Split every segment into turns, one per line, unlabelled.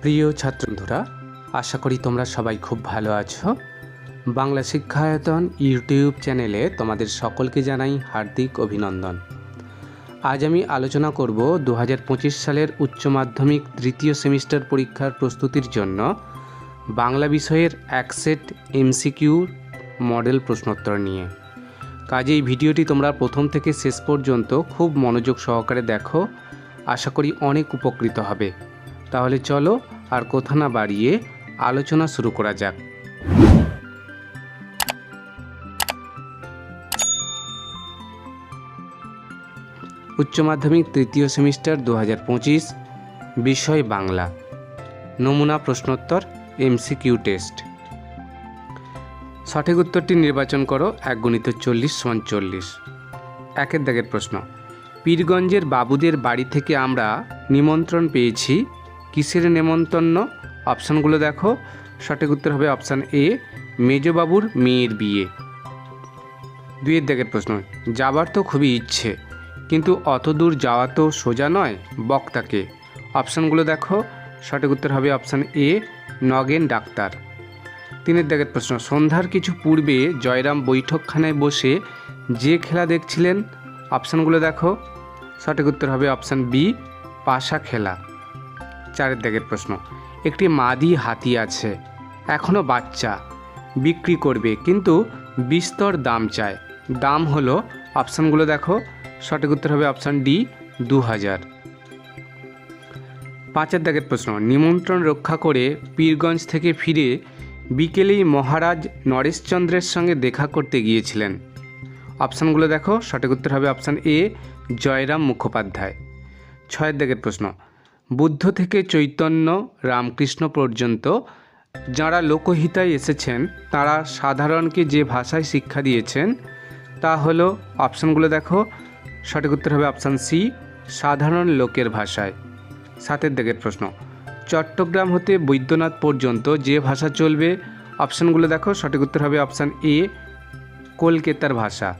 প্রিয় ছাত্রবন্ধুরা, আশা করি তোমরা সবাই খুব ভালো আছো। বাংলা শিক্ষায়তন ইউটিউব চ্যানেলে তোমাদের সকলকে জানাই হার্দিক অভিনন্দন। আজ আমি আলোচনা করব দু হাজার পঁচিশ সালের উচ্চ মাধ্যমিক তৃতীয় সেমিস্টার পরীক্ষার প্রস্তুতির জন্য বাংলা বিষয়ের অ্যাকসেট সেট এমসিকিউ মডেল প্রশ্নোত্তর নিয়ে। কাজে এই ভিডিওটি তোমরা প্রথম থেকে শেষ পর্যন্ত খুব মনোযোগ সহকারে দেখো। আশা করি অনেক উপকৃত হবে। তাহলে চলো আর কথা না বাড়িয়ে আলোচনা শুরু করা যাক। উচ্চ মাধ্যমিক তৃতীয় সেমিস্টার দু হাজার পঁচিশ, বিষয় বাংলা, নমুনা প্রশ্নোত্তর, এমসিকিউ টেস্ট। সঠিক উত্তরটি নির্বাচন করো এক গণিত চল্লিশ সমান চল্লিশ। একের দাগের প্রশ্ন, পীরগঞ্জের বাবুদের বাড়ি থেকে আমরা নিমন্ত্রণ পেয়েছি কিসের নেমন্তন্ন? অপশানগুলো দেখো। সঠিক উত্তর হবে অপশান এ, মেজবাবুর মেয়ের বিয়ে। দুইয়ের দাগের প্রশ্ন, যাবার তো খুবই ইচ্ছে, কিন্তু অত দূর যাওয়া তো সোজা নয় বক্তাকে। অপশানগুলো দেখো। সঠিক উত্তর হবে অপশান এ, নগেন ডাক্তার। তিনের দাগের প্রশ্ন, সন্ধ্যার কিছু পূর্বে জয়রাম বৈঠকখানায় বসে যে খেলা দেখছিলেন? অপশানগুলো দেখো। সঠিক উত্তর হবে অপশান বি, পাশা খেলা। চারের দাগের প্রশ্ন। একটি মাদি হাতি আছে এখনও বাচ্চা, বিক্রি করবে, কিন্তু বিস্তর দাম চায়। দাম হলো অপশানগুলো দেখো, সঠিক উত্তর হবে অপশান ডি দু হাজার পাঁচের দাগের প্রশ্ন, নিমন্ত্রণ রক্ষা করে পীরগঞ্জ থেকে ফিরে বিকেলেই মহারাজ নরেশচন্দ্রের সঙ্গে দেখা করতে গিয়েছিলেন। অপশানগুলো দেখো, সঠিক উত্তর হবে অপশান এ, জয়রাম মুখোপাধ্যায়। ছয়ের দাগের প্রশ্ন বুদ্ধ থেকে চৈতন্য রামকৃষ্ণ পর্যন্ত যাঁরা লোকহিতায় এসেছেন, তারা সাধারণকে যে ভাষায় শিক্ষা দিয়েছেন, তা হলো অপশানগুলো দেখো। সঠিক উত্তর হবে অপশান সি, সাধারণ লোকের ভাষায়। সাতের দিকের প্রশ্ন, চট্টগ্রাম হতে বৈদ্যনাথ পর্যন্ত যে ভাষা চলবে? অপশানগুলো দেখো, সঠিক উত্তর হবে অপশান এ, কলকাতার ভাষা।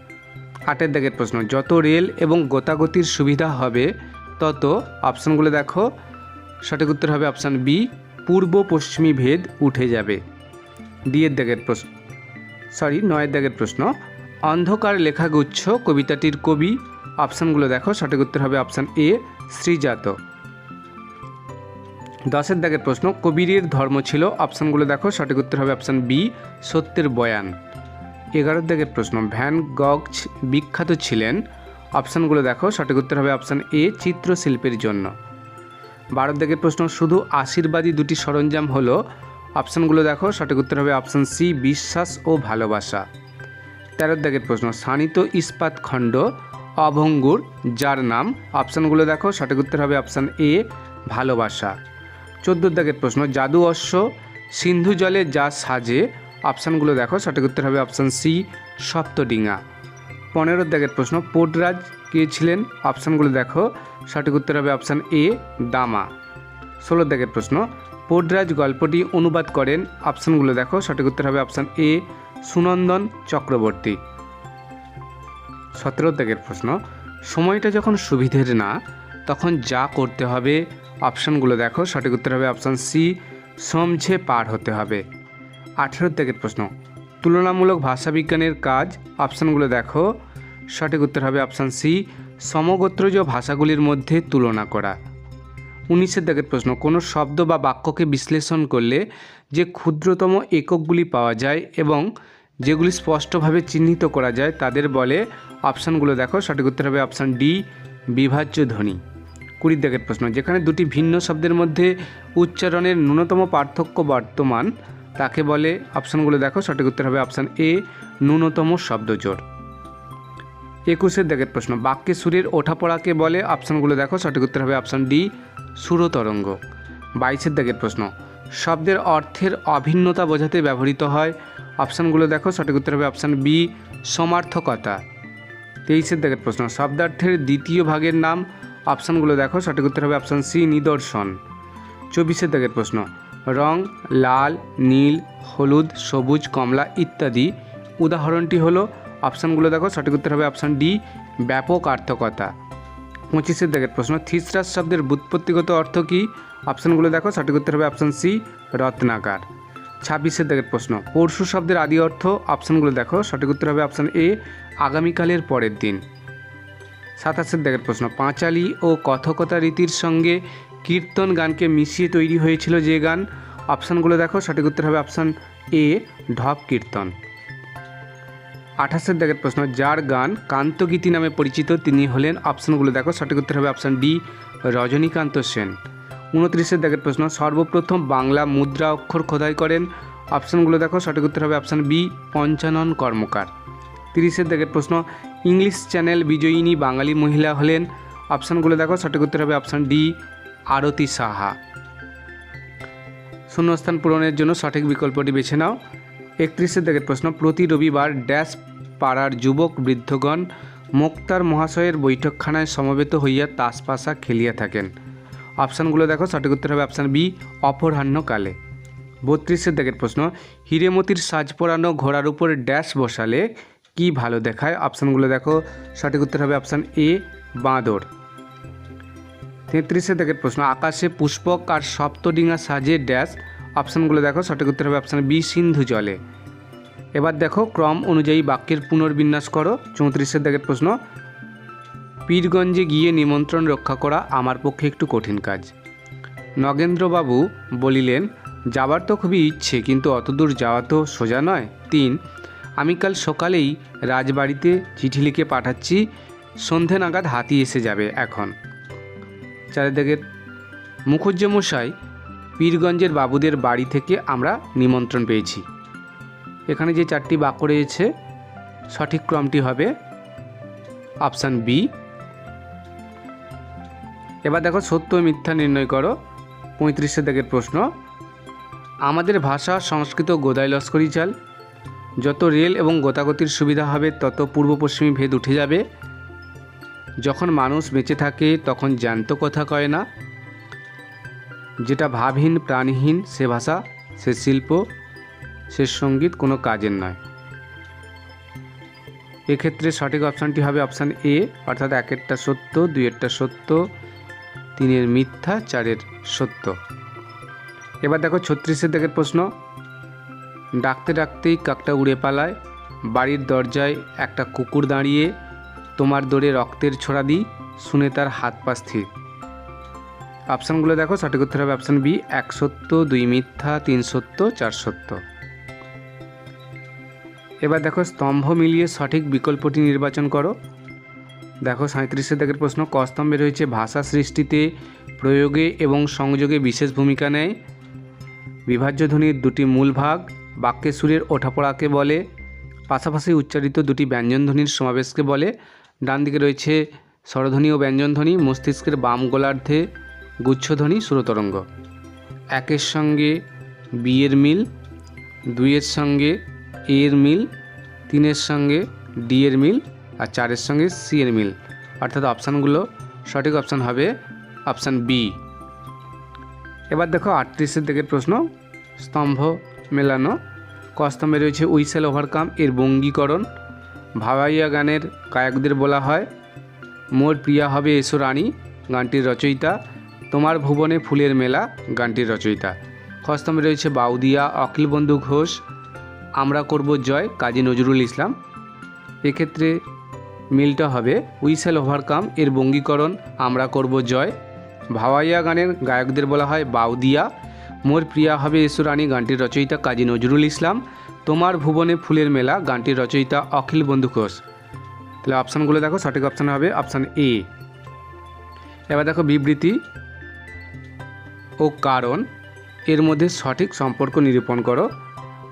আটের দাগের প্রশ্ন, যত রেল এবং গোতাগতির সুবিধা হবে তত অপশানগুলো দেখো। সঠিক উত্তর হবে অপশান বি, পূর্ব পশ্চিমী ভেদ উঠে যাবে। ডিয়ের দাগের প্রশ্ন, সরি, নয়ের দাগের প্রশ্ন। অন্ধকার লেখাগুচ্ছ কবিতাটির কবি, অপশানগুলো দেখো, সঠিক উত্তর হবে অপশান এ শ্রীজাত দশের দাগের প্রশ্ন, কবিরের ধর্ম ছিল, অপশানগুলো দেখো, সঠিক উত্তর হবে অপশান বি, সত্যের বয়ান। এগারোর দাগের প্রশ্ন, ভ্যান গগ বিখ্যাত ছিলেন অপশানগুলো দেখো, সঠিক উত্তর হবে অপশান এ, চিত্রশিল্পের জন্য। বারোর দাগের প্রশ্ন, শুধু আশীর্বাদী দুটি সরঞ্জাম হলো? অপশানগুলো দেখো, সঠিক উত্তর হবে অপশান সি, বিশ্বাস ও ভালোবাসা। তেরোর দাগের প্রশ্ন সানিত ইস্পাত খণ্ড, অভঙ্গুর, যার নাম? অপশানগুলো দেখো, সঠিক উত্তর হবে অপশান এ, ভালোবাসা। চোদ্দোর দাগের প্রশ্ন, জাদু অশ্ব, সিন্ধু জলে যা সাজে? অপশানগুলো দেখো, সঠিক উত্তর হবে অপশান সি, সপ্তডিঙা। পনেরোর দাগের প্রশ্ন। পোটরাজ কে ছিলেন? অপশানগুলো দেখো। সঠিক উত্তর হবে অপশান এ, দামা। ষোলো দাগের প্রশ্ন। পোটরাজ গল্পটি অনুবাদ করেন। অপশানগুলো দেখো। সঠিক উত্তর হবে অপশান এ, সুনন্দন চক্রবর্তী। সতেরো দাগের প্রশ্ন। সময়টা যখন সুবিধের না, তখন যা করতে হবে? অপশানগুলো দেখো। সঠিক উত্তর হবে অপশান সি সমঝে পার হতে হবে। আঠেরো দাগের প্রশ্ন। তুলনামূলক ভাষাবিজ্ঞানের কাজ অপশানগুলো দেখো। সঠিক উত্তর হবে অপশান সি, সমগোত্রজ ভাষাগুলির মধ্যে তুলনা করা। উনিশের দাগের প্রশ্ন, কোনো শব্দ বা বাক্যকে বিশ্লেষণ করলে যে ক্ষুদ্রতম এককগুলি পাওয়া যায় এবং যেগুলি স্পষ্টভাবে চিহ্নিত করা যায়, তাদের বলে অপশানগুলো দেখো। সঠিক উত্তর হবে অপশান ডি, বিভাজ্য ধ্বনি। কুড়ির দাগের প্রশ্ন, যেখানে দুটি ভিন্ন শব্দের মধ্যে উচ্চারণের ন্যূনতম পার্থক্য বর্তমান তাকে বলে? অপশানগুলো দেখো, সঠিক উত্তর হবে অপশান এ, ন্যূনতম শব্দজোড় একুশের দাগের প্রশ্ন, বাক্যে সুরের ওঠাপড়াকে বলে? অপশানগুলো দেখো, সঠিক উত্তর হবে অপশান ডি, সুরতরঙ্গ। বাইশের দাগের প্রশ্ন, শব্দের অর্থের অভিন্নতা বোঝাতে ব্যবহৃত হয়। অপশানগুলো দেখো, সঠিক উত্তর হবে অপশান বি, সমার্থকতা। তেইশের দাগের প্রশ্ন, শব্দার্থের দ্বিতীয় ভাগের নাম। অপশানগুলো দেখো, সঠিক উত্তর হবে অপশান সি, নিদর্শন। চব্বিশের দাগের প্রশ্ন রং লাল, নীল, হলুদ, সবুজ, কমলা ইত্যাদি। উদাহরণটি হলো, অপশানগুলো দেখো, সঠিক উত্তর হবে অপশান ডি, ব্যাপক আর্থকতা। পঁচিশের দাগের প্রশ্ন, থিসরাস শব্দের বুৎপত্তিগত অর্থ কী? অপশানগুলো দেখো, সঠিক উত্তর হবে অপশান সি, রত্নাকার। ছাব্বিশের দাগের প্রশ্ন, পরশু শব্দের আদি অর্থ? অপশানগুলো দেখো, সঠিক উত্তর হবে অপশান এ, আগামীকালের পরের দিন। সাতাশের দাগের প্রশ্ন, পাঁচালী ও কথকতা রীতির সঙ্গে কীর্তন গানকে মিশিয়ে তৈরি হয়েছিল যে গান। অপশানগুলো দেখো, সঠিক উত্তর হবে অপশান এ, ঢপ কীর্তন। আঠাশের দাগের প্রশ্ন, যার গান কান্তগীতি নামে পরিচিত, তিনি হলেন অপশানগুলো দেখো, সঠিক উত্তর হবে অপশান ডি, রজনীকান্ত সেন। উনত্রিশের দাগের প্রশ্ন, সর্বপ্রথম বাংলা মুদ্রা অক্ষর খোদাই করেন। অপশানগুলো দেখো, সঠিক উত্তর হবে অপশান বি, পঞ্চানন কর্মকার। তিরিশের দাগের প্রশ্ন, ইংলিশ চ্যানেল বিজয়িনী বাঙালি মহিলা হলেন। অপশানগুলো দেখো, সঠিক উত্তর হবে অপশান ডি আরতি সাহা। শূন্যস্থান পূরণের জন্য সঠিক বিকল্পটি বেছে নাও। একত্রিশের দাগের প্রশ্ন, প্রতি রবিবার ড্যাশ পাড়ার যুবক বৃদ্ধগণ মোক্তার মহাশয়ের বৈঠকখানায় সমবেত হইয়া তাসপাশা খেলিয়া থাকেন। অপশানগুলো দেখো, সঠিক উত্তর হবে অপশান বি, অপরাহ্নকালে। বত্রিশের দাগের প্রশ্ন, হিরেমতির সাজ পরানো ঘোড়ার উপর ড্যাশ বসালে কি ভালো দেখায়? অপশানগুলো দেখো, সঠিক উত্তর হবে অপশান এ, বাঁদর। তেত্রিশের দাগের প্রশ্ন, আকাশে পুষ্পক আর সপ্তডিঙা সাজে ড্যাশ। অপশানগুলো দেখো, সঠিক উত্তর হবে অপশান বি, সিন্ধু জলে। এবার দেখো, ক্রম অনুযায়ী বাক্যের পুনর্বিন্যাস করো। চৌত্রিশের দাগের প্রশ্ন, পীরগঞ্জে গিয়ে নিমন্ত্রণ রক্ষা করা আমার পক্ষে একটু কঠিন কাজ। নগেন্দ্রবাবু বলিলেন, যাবার তো খুবই ইচ্ছে, কিন্তু অতদূর যাওয়া তো সোজা নয়। তিন, আমি কাল সকালেই রাজবাড়িতে চিঠি লিখে পাঠাচ্ছি, সন্ধে নাগাদ হাতি এসে যাবে এখন। চারিদিকে মুখুজ্জ মশাই পীরগঞ্জের বাবুদের বাড়ি থেকে আমরা নিমন্ত্রণ পেয়েছি। এখানে যে চারটি বাক্য রয়েছে, সঠিক ক্রমটি হবে অপশান বি। এবার দেখো সত্য মিথ্যা নির্ণয় করো পঁয়ত্রিশের দাগের প্রশ্ন। আমাদের ভাষা, সংস্কৃত গোদাই লস্করি চাল। যত রেল এবং গোতাগতির সুবিধা হবে, তত পূর্ব পশ্চিমী ভেদ উঠে যাবে। যখন মানুষ বেঁচে থাকে, তখন জ্যান্ত কথা কয় না। যেটা ভাবহীন, প্রাণহীন, সে ভাষা, সে শিল্প, সে সংগীত কোনো কাজের নয়। এক্ষেত্রে সঠিক অপশানটি হবে অপশান এ, অর্থাৎ একেরটা সত্য, দুইয়েরটা সত্য, তিনের মিথ্যা, চারের সত্য। এবার দেখো ছত্রিশের দিকের প্রশ্ন। ডাকতে ডাকতেই কাকটা উড়ে পালায়, বাড়ির দরজায় একটা কুকুর দাঁড়িয়ে তোমার দৌড়ে রক্তের ছোড়া দিই, শুনে তার হাত পা স্থির। অপশানগুলো দেখো, সঠিক উত্তর হবে অপশান বি, এক সত্য, দুই মিথ্যা, তিন সত্য, চার সত্য। এবার দেখো, স্তম্ভ মিলিয়ে সঠিক বিকল্পটি নির্বাচন করো। দেখো সাঁত্রিশের দাগের প্রশ্ন, ক স্তম্ভে রয়েছে ভাষা সৃষ্টিতে, প্রয়োগে এবং সংযোগে বিশেষ ভূমিকা নেয়? বিভাজ্য ধ্বনির দুটি মূল ভাগ বাক্যের সুরের ওঠাপড়াকে বলে, পাশাপাশি উচ্চারিত দুটি ব্যঞ্জনধ্বনির সমাবেশকে বলে ডান দিকে রয়েছে স্বরধ্বনি ও ব্যঞ্জনধ্বনি, মস্তিষ্কের বাম গোলার্ধে গুচ্ছধ্বনি, সুরতরঙ্গ। একের সঙ্গে বিয়ের মিল, দুইয়ের সঙ্গে এর মিল, তিনের সঙ্গে ডি এর মিল আর চারের সঙ্গে সি এর মিল। অর্থাৎ অপশানগুলো সঠিক অপশান হবে অপশান বি। এবার দেখো আটত্রিশের দিকের প্রশ্ন, স্তম্ভ মেলানো। ক স্তম্ভে রয়েছে উইসেল ওভারকাম, এর বঙ্গীকরণ ভাবাইয়া গানের গায়কদের বলা হয়, মোর প্রিয়া হবে এসো রানী, গানটির রচয়িতা। তোমার ভুবনে ফুলের মেলা, গানটির রচয়িতা। খস্তমে রয়েছে বাউদিয়া, অখিল বন্ধু ঘোষ। আমরা করব জয়, কাজী নজরুল ইসলাম। এক্ষেত্রে মিলটা হবে উইসেল ওভারকাম, এর বঙ্গীকরণ, আমরা করব জয়। ভাওয়াইয়া গানের গায়কদের বলা হয়, বাউদিয়া, মোর প্রিয়া হবে এসুরানী গানটির রচয়িতা কাজী নজরুল ইসলাম। তোমার ভুবনে ফুলের মেলা, গানটির রচয়িতা অখিল বন্ধু ঘোষ। তাহলে অপশানগুলো দেখো, সঠিক অপশান হবে অপশান এ। এবার দেখো বিবৃতি ও কারণ, এর মধ্যে সঠিক সম্পর্ক নিরূপণ করো।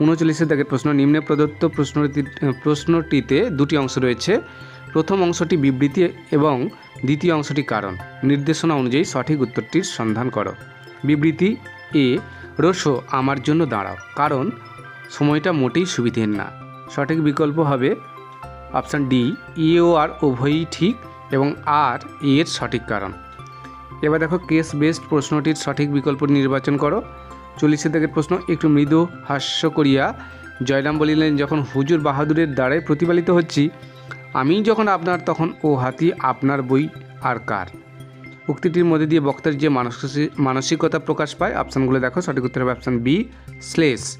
উনচল্লিশের দাগের প্রশ্ন, নিম্নে প্রদত্ত প্রশ্নটি, প্রশ্নটিতে দুটি অংশ রয়েছে। প্রথম অংশটি বিবৃতি এবং দ্বিতীয় অংশটি কারণ। নির্দেশনা অনুযায়ী সঠিক উত্তরটির সন্ধান করো। বিবৃতি এ রসো আমার জন্য দাঁড়াও। কারণ সময়টা মোটেই সুবিধের না। সঠিক বিকল্প হবে অপশান ডি ই ও আর উভয়ই ঠিক এবং আর এর সঠিক কারণ। এবার দেখো কেস বেসড প্রশ্নটির সঠিক বিকল্প নির্বাচন করো। চল্লিশের দিকের প্রশ্ন, একটু মৃদু হাস্য করিয়া জয়রাম বলিলেন, যখন হুজুর বাহাদুরের দ্বারাই প্রতিপালিত হচ্ছি, আমি যখন আপনার, তখন ও হাতি আপনার বই আর কার? উক্তিটির মধ্যে দিয়ে বক্তার যে মানসিক মানসিকতা প্রকাশ পায়, অপশানগুলো দেখো। সঠিক উত্তর হবে অপশান বি স্লেস